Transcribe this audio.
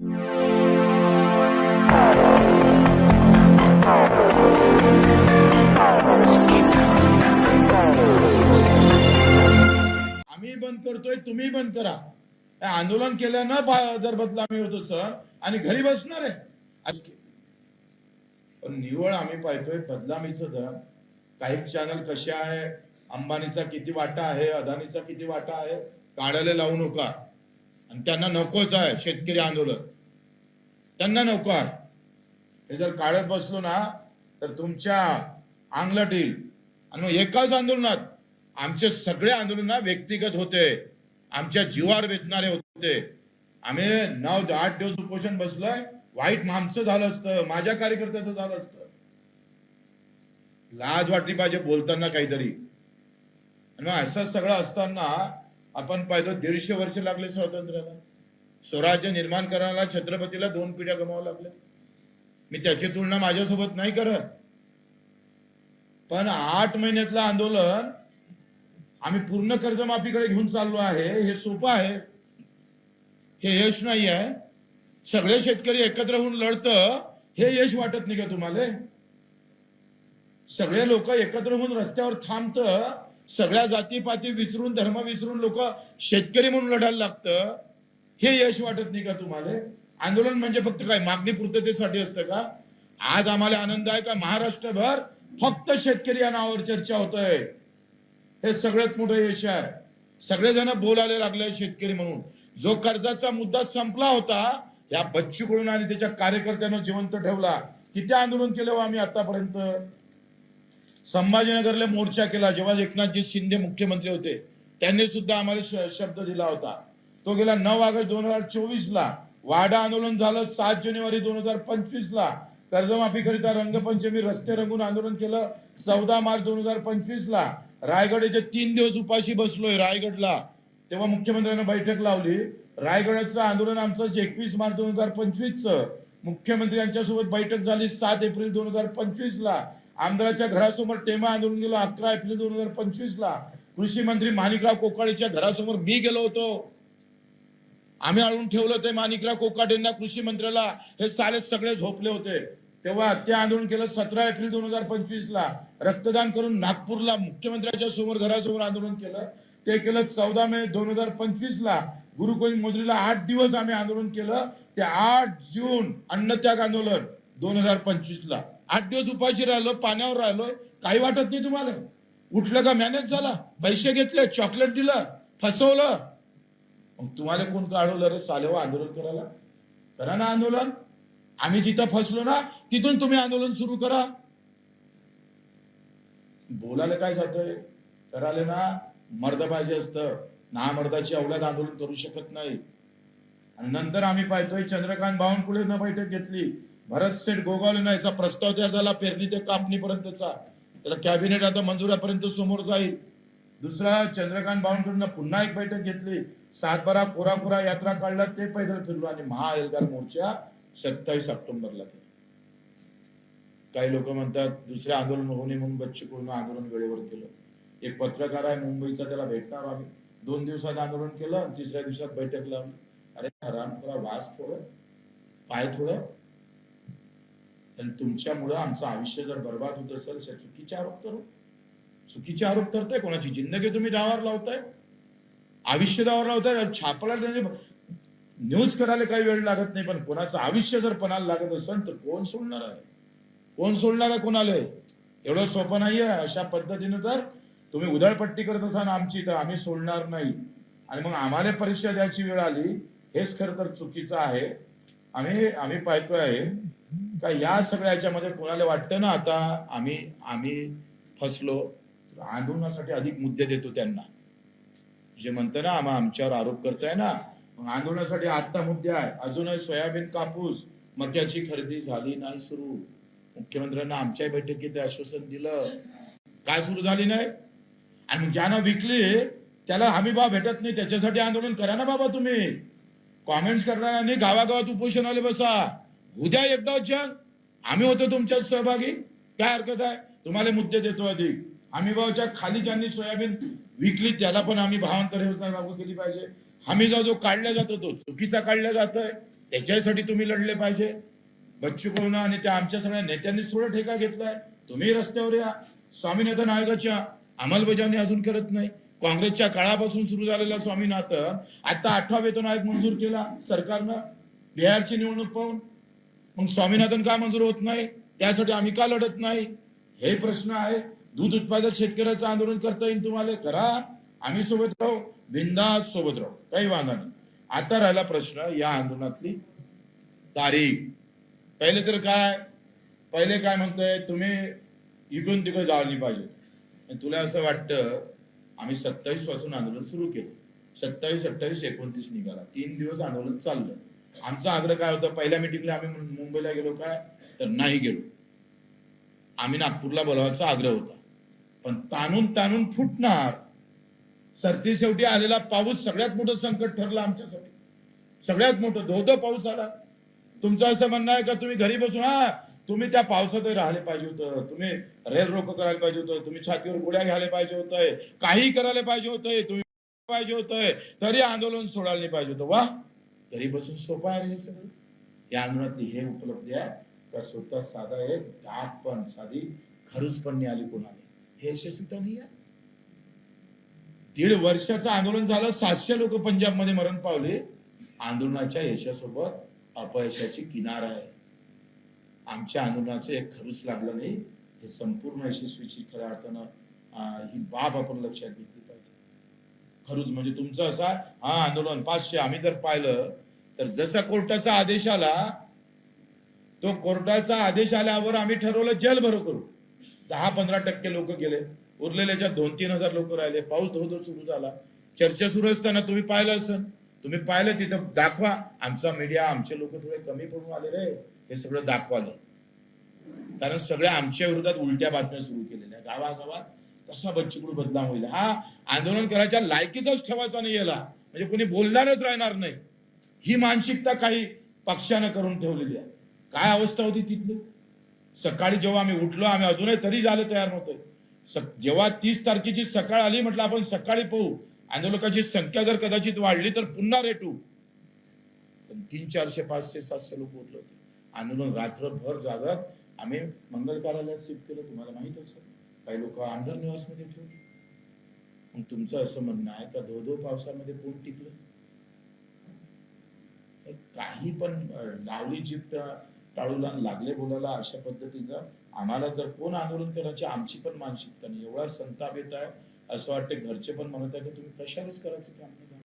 आम्ही बंद करतोय तुम्ही बंद करा. आंदोलन केल्यानं बा- जर आम्ही होतो सर. आणि घरी बसणार आहे. पण निवळ आम्ही पाहतोय बदनामीचं दर काही चॅनल कसे आहे? अंबानीचा किती वाटा आहे? अदानीचा किती वाटा आहे? काढायला लावू नका. आणि त्यांना नकोच आहे शेतकरी आंदोलन. त्यांना नको आहे. हे जर काढत बसलो ना तर तुमच्या अंगलट येईल. आणि मग एकाच आंदोलनात आमचे सगळे आंदोलन व्यक्तिगत होते. आमच्या जीवावर वेचणारे होते. आम्ही नऊ आठ दिवस उपोषण बसलोय. वाईट माणसं झालं असतं. माझ्या कार्यकर्त्याचं झालं असतं. लाज वाटली पाहिजे बोलताना काहीतरी. आणि मग असं सगळं असताना आपण पाहतो दीडशे वर्ष लागले स्वातंत्र्याला. स्वराज्य निर्माण करायला छत्रपतीला दोन पिढ्या गमावं लागल्या. मी त्याची तुलना माझ्यासोबत नाही करत. पण आठ महिन्यातलं आंदोलन आम्ही पूर्ण कर्जमाफीकडे घेऊन चाललो आहे. हे सोपं आहे. हे यश नाही आहे. सगळे शेतकरी एकत्र होऊन लढतं. हे यश वाटत नाही का तुम्हाला? सगळे लोक एकत्र होऊन रस्त्यावर थांबतं. सगळ्या जातीपाती विसरून धर्म विसरून लोक शेतकरी म्हणून लढायला लागतं. हे यश वाटत नाही का तुम्हाला? आंदोलन म्हणजे फक्त काय? मागणी पूर्ततेसाठी असतं का? आज आम्हाला आनंद आहे का? महाराष्ट्रभर फक्त शेतकरी या नावावर चर्चा होतोय. हे सगळ्यात मोठं यश आहे. सगळेजण बोलायला लागले शेतकरी म्हणून. जो कर्जाचा मुद्दा संपला होता या बच्चूकडून आणि त्याच्या कार्यकर्त्यांना जिवंत ठेवला. किती आंदोलन केलं हो आम्ही आतापर्यंत? संभाजीनगरला मोर्चा केला. जेव्हा एकनाथजी शिंदे मुख्यमंत्री होते त्यांनी सुद्धा आम्हाला श- शब्द दिला होता. तो गेला नऊ ऑगस्ट दोन हजार चोवीस ला वाडा आंदोलन झालं सात जानेवारी दोन हजार पंचवीस ला कर्जमाफीकरिता रंगपंचमी रस्ते रंगून आंदोलन केलं. चौदा मार्च दोन हजार पंचवीस ला रायगड येथे तीन दिवस उपाशी बसलोय रायगडला. तेव्हा मुख्यमंत्र्यांना बैठक लावली. रायगडाचं आंदोलन आमचं एकवीस मार्च दोन हजार पंचवीसचं. मुख्यमंत्री यांच्यासोबत बैठक झाली सात एप्रिल दोन हजार पंचवीस ला आमदाराच्या घरासमोर टेमा आंदोलन गेलो अकरा एप्रिल दोन हजार पंचवीस ला कृषी मंत्री माणिकराव कोकाळेच्या घरासमोर मी गेलो होतो. आम्ही आणून ठेवलं ते माणिकराव कोकाटेंना कृषी मंत्र्याला. हे साले सगळे झोपले होते. तेव्हा ते आंदोलन केलं सतरा एप्रिल दोन हजार पंचवीस ला रक्तदान करून नागपूरला मुख्यमंत्र्यांच्या समोर घरासमोर आंदोलन केलं. ते केलं चौदा मे दोन हजार पंचवीस ला गुरुकुल मोदरीला आठ दिवस आम्ही आंदोलन केलं. ते आठ जून अन्नत्याग आंदोलन दोन हजार पंचवीस ला आठ दिवस उपाशी राहिलो पाण्यावर राहिलो काही वाटत नाही तुम्हाला. उठलं का मॅनेज झाला? पैसे घेतले चॉकलेट दिलं फसवलं. मग तुम्हाला कोण काढवलं रे सालेवा हो आंदोलन करायला? करा ना आंदोलन. आम्ही जिथं फसलो ना तिथून तुम्ही आंदोलन सुरू करा. बोलायला काय जातंय? करायला ना मर्द पाहिजे असतं. ना मर्दाची अवलाद आंदोलन करू शकत नाही. आणि नंतर आम्ही पाहतोय चंद्रकांत बावनकुळेनं बैठक घेतली. भरत सेठ गोगावलेनं याचा प्रस्ताव तयार झाला पेरणी ते कापणीपर्यंतचा. त्याला कॅबिनेट आता मंजुरापर्यंत समोर जाईल. दुसरा चंद्रकांत बावनकुळेनं पुन्हा एक बैठक घेतली. सातबारा कोरा कोरा यात्रा काढला ते पैदल फिरलो आणि महाएल्गार मोर्चा सत्तावीस ऑक्टोबरला केला. काही लोक म्हणतात दुसरे आंदोलन होणे म्हणून बच्चूकडून आंदोलन वेळेवर केलं. एक पत्रकार आहे मुंबईचा त्याला भेटणार आम्ही. दोन दिवसात आंदोलन केलं आणि तिसऱ्या दिवसात बैठक लावली. अरे हराम करा वास थोडं पाय थोडं. आणि तुमच्यामुळं आमचं आयुष्य जर बर्बाद होत असेल तर चुकीचे आरोप करू. चुकीचे आरोप करताय कोणाची जिंदगी तुम्ही डावावर लावताय? आयुष्य डावावर लावताय छापला त्यांनी न्यूज करायला काही वेळ लागत नाही पण कोणाचं आयुष्य जर पणाला लागत असेल तर कोण सोडणार आहे? कोण सोडणार आहे कोणाला? एवढं सोपं नाहीये. अशा पद्धतीने तर तुम्ही उधळपट्टी करत असाल आमची तर आम्ही सोडणार नाही. आणि मग आम्हाला परीक्षा द्यायची वेळ आली हेच खरं तर चुकीचं आहे. आम्ही आम्ही पाहतोय. आहे का या सगळ्या याच्यामध्ये कोणाला वाटतं ना आता आम्ही आम्ही फसलो आंदोलनासाठी अधिक मुद्दे देतो त्यांना. जे म्हणतं ना आम्हा आमच्यावर आरोप करताय ना मग आंदोलनासाठी आता मुद्दे आहे. अजूनही सोयाबीन कापूस मक्याची खरेदी झाली नाही सुरू. मुख्यमंत्र्यांना आमच्या बैठकीत आश्वासन दिलं. काय सुरू झाली नाही? आणि ज्यानं विकली त्याला हमी भाव भेटत नाही. त्याच्यासाठी आंदोलन करा ना बाबा तुम्ही. कॉमेंट्स नाही गावागावात उपोषणाला बसा. उद्या एकदा जंग आम्ही होतो तुमच्यात सहभागी. काय हरकत आहे? तुम्हाला मुद्दे देतो अधिक. आम्ही भावच्या खाली ज्यांनी सोयाबीन विकली त्याला पण आम्ही भावांतर योजना लागू केली पाहिजे. हमी जो जो काढला जातो तो चुकीचा काढला जातोय. त्याच्यासाठी तुम्ही लढले पाहिजे. बच्चू कडून आणि त्या आमच्या सगळ्या नेत्यांनीच थोडा ठेका घेतलाय. तुम्ही रस्त्यावर या. स्वामीनाथन आयोगाच्या अंमलबजावणी अजून करत नाही. काँग्रेसच्या काळापासून सुरू झालेला स्वामीनाथन आता आठवा वेतन आयोग मंजूर केला सरकारनं. बिहारची निवडणूक पाहून. मग स्वामीनाथन का मंजूर होत नाही? त्यासाठी आम्ही का लढत नाही? हे प्रश्न आहे. दूध उत्पादक शेतकऱ्याचं आंदोलन करता येईल तुम्हाला? करा. आम्ही सोबत राहू. बिंदास सोबत राहू. काही वांधा नाही. आता राहिला प्रश्न या आंदोलनातली तारीख. पहिले तर काय? पहिले काय म्हणतोय? तुम्ही इकडून तिकडे जाळली पाहिजे. तुला असं वाटतं आम्ही सत्तावीसपासून आंदोलन सुरू केलं. सत्तावीस अठ्ठावीस एकोणतीस निघाला. तीन दिवस आंदोलन चाललं. आमचा आग्रह काय होता पहिल्या मिटिंगला आम्ही मुंबईला गेलो काय तर नाही गेलो. आम्ही नागपूरला बोलावायचा आग्रह होता. पण ताणून ताणून फुटणार सरती शेवटी आलेला पाऊस सगळ्यात मोठं संकट ठरलं आमच्यासाठी. सगळ्यात मोठं धो धो पाऊस आला. तुमचं असं म्हणणं आहे का तुम्ही घरी बसून हा तुम्ही त्या पावसातही राहिले पाहिजे होतं तुम्ही रेल रोको करायला पाहिजे होतं तुम्ही छातीवर गोळ्या घ्यायला पाहिजे होतंय काही करायला पाहिजे होतंय तुम्ही पाहिजे होतंय तरी आंदोलन सोडायला नाही पाहिजे होतं. वा! घरी बसून सोपं आहे रे हे सगळं. या आंदोलनातली हे उपलब्धी आहे. तर स्वतः साधा एक दाट पण साधी खरूच पण नाही आली कोणाला. हे यशस्वीता नाही आहे. दीड वर्षाचं आंदोलन झालं सातशे लोक पंजाबमध्ये मरण पावले. आंदोलनाच्या यशासोबत अपयशाची किनार आहे. आमच्या आंदोलनाचं एक खरूच लागलं नाही. हे संपूर्ण यशस्वीची खऱ्या अर्थानं ही बाब आपण लक्षात घेतली. खरूच म्हणजे तुमचं असा हा आंदोलन पाचशे आम्ही जर पाहिलं तर जसा कोर्टाचा आदेश आला तो कोर्टाचा आदेश आल्यावर आम्ही ठरवलं जेल भरो करू. दहा पंधरा टक्के लोक गेले. उरलेल्याच्या दोन तीन हजार लोक राहिले पाऊस धोधो सुरू झाला. चर्चा सुरू असताना तुम्ही पाहिलं असेल तुम्ही पाहिलं तिथं दाखवा. आमचा मीडिया आमचे लोक थोडे कमी पडून आले रे. हे सगळं दाखवालं. कारण सगळ्या आमच्या विरोधात उलट्या बातम्या सुरू केलेल्या गावागावात कसा बच्चूकडू बदनाम होईल. हा आंदोलन करायच्या लायकीचाच ठेवायचा नाही याला. म्हणजे कोणी बोलणारच राहणार नाही. ही मानसिकता काही पक्षानं करून ठेवलेली आहे. काय अवस्था होती तिथली? सकाळी जेव्हा आम्ही उठलो आम्ही अजूनही तरी झालं तयार नव्हतं. स- जेव्हा तीस तारखेची सकाळ आली म्हटलं आपण सकाळी पाहू. आंदोलकाची संख्या जर कदाचित वाढली तर पुन्हा रेटू. पण तीन चारशे पाचशे सातशे लोक उठले होते. आंदोलन रात्रभर जागत आम्ही मंगल कार्यालयात शिफ्ट केलं तुम्हाला माहीत असेल. काही लोक आमदार निवासमध्ये ठेवले. मग तुमचं असं म्हणणं आहे का धो धो पावसामध्ये कोण टिकलं? काही पण लावली जीप टाळूला लागले बोलायला अशा पद्धतीचा आम्हाला जर कोण आंदोलन करायची आमची पण मानसिकता नाही. एवढा संताप येत आहे असं वाटतं घरचे पण म्हणत आहे की तुम्ही कशालाच करायचं काम नाही